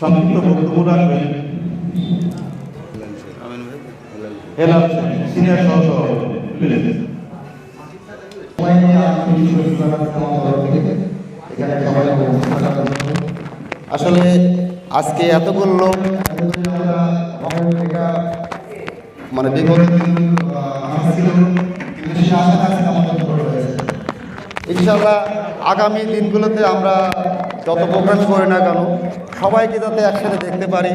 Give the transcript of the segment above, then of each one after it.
সংক্ষিপ্ত বক্তব্য রাখবেন। আসলে আজকে এতগুলো লোক মানে বিগত ইনশাল্লাহ আগামী দিনগুলোতে আমরা যত প্রোগ্রাম করি না কেন, সবাইকে যাতে একসাথে দেখতে পারি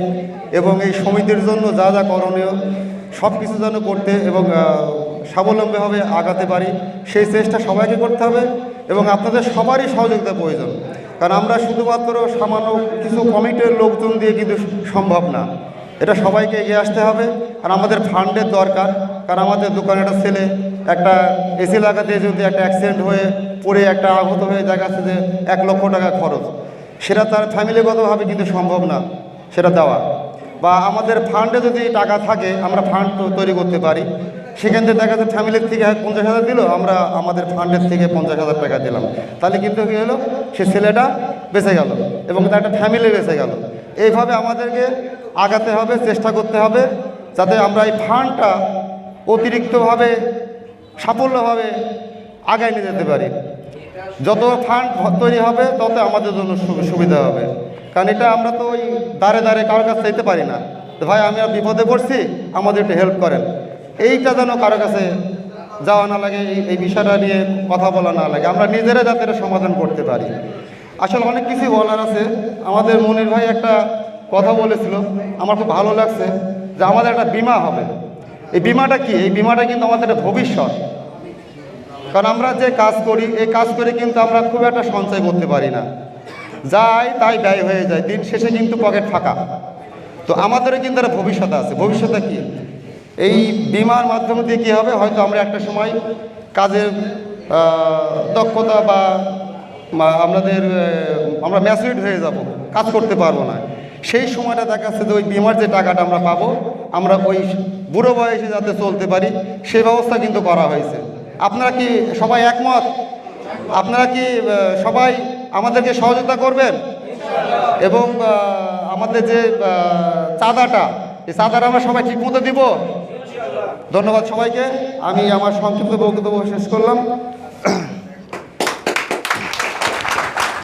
এবং এই সমিতির জন্য যা যা করণীয় সব কিছু যেন করতে এবং স্বাবলম্বীভাবে আগাতে পারি, সেই চেষ্টা সবাইকে করতে হবে এবং আপনাদের সবারই সহযোগিতা প্রয়োজন। কারণ আমরা শুধুমাত্র সামান্য কিছু কমিটির লোকজন দিয়ে কিন্তু সম্ভব না। এটা সবাইকে এগিয়ে আসতে হবে। আর আমাদের ফান্ডের দরকার। কারণ আমাদের দোকানে একটা ছেলে একটা এসি লাগাতে যদি একটা অ্যাক্সিডেন্ট হয়ে পড়ে, একটা আহত হয়ে দেখা যাচ্ছে যে এক লক্ষ টাকা খরচ, সেটা তার ফ্যামিলিগতভাবে কিন্তু সম্ভব না, সেটা দেওয়া। বা আমাদের ফান্ডে যদি টাকা থাকে, আমরা ফান্ড তৈরি করতে পারি। সেখান থেকে দেখা যাচ্ছে ফ্যামিলির থেকে পঞ্চাশ হাজার দিল, আমরা আমাদের ফান্ডের থেকে পঞ্চাশ হাজার টাকা দিলাম। তাহলে কিন্তু কী হলো? সে ছেলেটা বেঁচে গেল এবং তার একটা ফ্যামিলি বেঁচে গেল। এইভাবে আমাদেরকে আগাতে হবে, চেষ্টা করতে হবে, যাতে আমরা এই ফান্ডটা অতিরিক্তভাবে সাফল্যভাবে আগায় নিয়ে যেতে পারি। যত ফান্ড তৈরি হবে, তত আমাদের জন্য সুবিধা হবে। কারণ এটা আমরা তো ওই দাঁড়ে দাঁড়ে কারোর কাছে যেতে পারি না। ভাই, আমি আর বিপদে পড়ছি, আমাদের একটু হেল্প করেন। এইটা যেন কারও কাছে যাওয়া না লাগে এই বিষয়টা নিয়ে কথা বলা না লাগে। আমরা নিজেরা যাতে এটা সমাধান করতে পারি। আসলে অনেক কিছু বলার আছে। আমাদের মনির ভাই একটা কথা বলেছিল। আমার খুব ভালো লাগছে যে আমাদের একটা বিমা হবে। এই বিমাটা কি? এই বিমাটা কিন্তু আমাদের একটা ভবিষ্যৎ। কারণ আমরা যে কাজ করি, এই কাজ করে কিন্তু আমরা খুব একটা সঞ্চয় করতে পারি না। যাই, তাই ব্যয় হয়ে যায়, দিন শেষে কিন্তু পকেট ফাঁকা। তো আমাদেরও কিন্তু একটা ভবিষ্যৎ আছে। ভবিষ্যতে কি? এই বিমার মাধ্যমে দিয়ে কী হবে? হয়তো আমরা একটা সময় কাজের দক্ষতা বা আমাদের আমরা ম্যাচুরিট হয়ে যাব, কাজ করতে পারব না। সেই সময়টা দেখা যাচ্ছে যে ওই বিমার যে টাকাটা আমরা পাবো আমরা ওই বুড়ো বয়সে যাতে চলতে পারি, সে ব্যবস্থা কিন্তু করা হয়েছে। আপনারা কি সবাই একমত? আপনারা কি সবাই আমাদেরকে সহযোগিতা করবেন? এবং আমাদের যে চাঁদাটা, এই চাঁদাটা আমরা সবাই ঠিকমতো দিব? ধন্যবাদ সবাইকে। আমি আমার সংক্ষিপ্ত বক্তব্য শেষ করলাম।